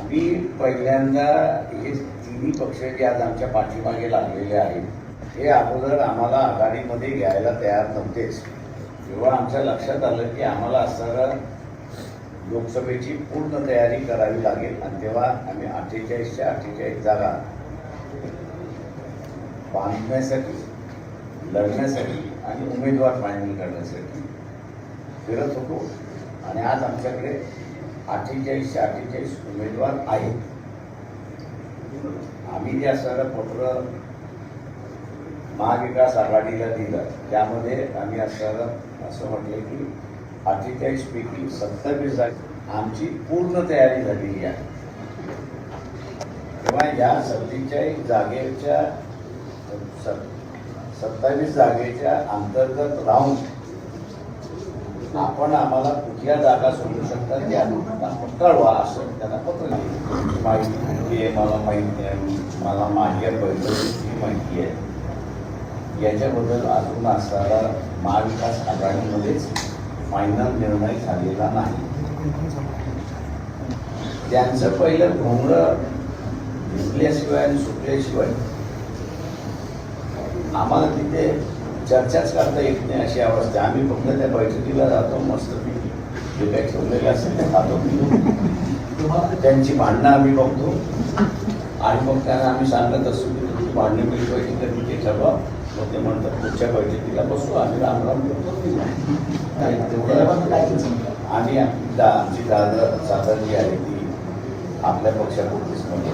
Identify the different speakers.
Speaker 1: आम्ही पहिल्यांदा हे तिन्ही पक्ष जे आज आमच्या पाठीमागे लागलेले आहेत हे अगोदर आम्हाला आघाडीमध्ये घ्यायला तयार नव्हतेच. तेव्हा आमच्या लक्षात आलं की आम्हाला असणारं लोकसभेची पूर्ण तयारी करावी लागेल आणि तेव्हा आम्ही अठ्ठेचाळीसच्या अठ्ठेचाळीस जागा बांधण्यासाठी लढण्यासाठी आणि उमेदवार फायनल करण्यासाठी फिरत होतो. आणि आज आमच्याकडे अठ्ठेचाळीसशे अठ्ठेचाळीस उमेदवार आहेत. आम्ही जे सर्व पत्र महाविकास आघाडीला दिलं त्यामध्ये आम्ही असं असं म्हटलं की अठ्ठेचाळीस पैकी सत्तावीस आमची पूर्ण तयारी झालेली आहे. तेव्हा या सत्तेचाळीस जागेच्या सत्तावीस जागेच्या अंतर्गत राहून आपण आम्हाला कुठल्या जागा सोडू शकता त्या आपण कळवा असं त्यांना पत्र लिहिलं. माहिती आहे मला माहिती आहे मला माझ्या बैठकीची माहिती आहे. याच्याबद्दल अजून असणारा महाविकास आघाडीमध्येच फायनल निर्णय झालेला नाही. त्यांचं पहिलं भोंगळं झुकल्याशिवाय आणि सुटल्याशिवाय आम्हाला तिथे चर्चाच करता येत नाही अशी अवस्था. आम्ही फक्त त्या बैठकीला जातो मस्तपैकी जे काही ठेवलेलं असेल ते खातो पितो त्यांची भांडणं आम्ही बघतो. आणि मग त्यांना आम्ही सांगत असतो की तुमची भांडणं मिळवायची तर तिथे ठरवा. मग ते म्हणतात पुढच्या बैठकीला बसू आम्ही राम राम करतो आणि आमची दादा सादर जी आहे ती आपल्या पक्षापुरतीच म्हणजे